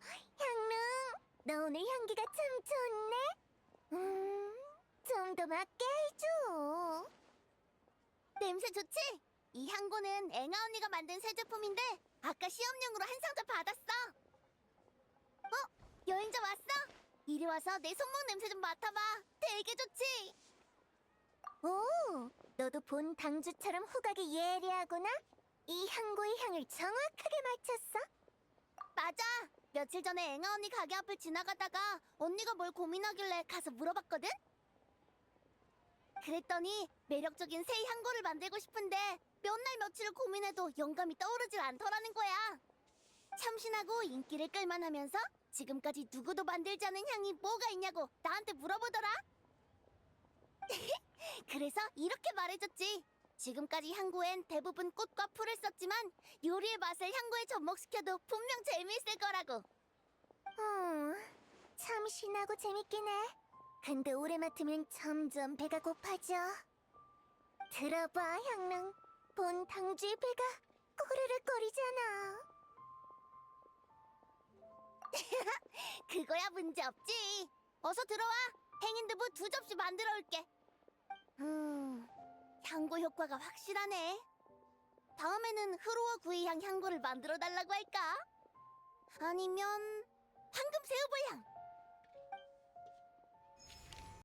향릉, 너 오늘 향기가 참 좋네. 음, 좀 더 맡게 해줘. 냄새 좋지? 이 향고는 앵아 언니가 만든 새 제품인데 아까 시험용으로 한 상자 받았어. 어? 여행자 왔어? 이리 와서 내 손목 냄새 좀 맡아봐. 되게 좋지? 오, 너도 본 당주처럼 후각이 예리하구나. 이 향고의 향을 정확하게 맞췄어. 맞아. 며칠 전에 앵아 언니 가게 앞을 지나가다가 언니가 뭘 고민하길래 가서 물어봤거든? 그랬더니 매력적인 새 향고를 만들고 싶은데 몇 날 며칠을 고민해도 영감이 떠오르질 않더라는 거야. 참신하고 인기를 끌만하면서 지금까지 누구도 만들지 않은 향이 뭐가 있냐고 나한테 물어보더라. 그래서 이렇게 말해줬지. 지금까지 향고엔 대부분 꽃과 풀을 썼지만 요리의 맛을 향고에 접목시켜도 분명 재미있을 거라고. 음, 참 신나고 재밌긴 해. 근데 오래 맡으면 점점 배가 고파져. 들어봐, 향릉. 본 당주의 배가 꼬르륵 거리잖아. 그거야 문제 없지. 어서 들어와. 행인두부 두 접시 만들어 올게. 음, 효과가 확실하네. 다음에는 흐로워 구이향 향고를 만들어 달라고 할까? 아니면 황금 새우벌 향.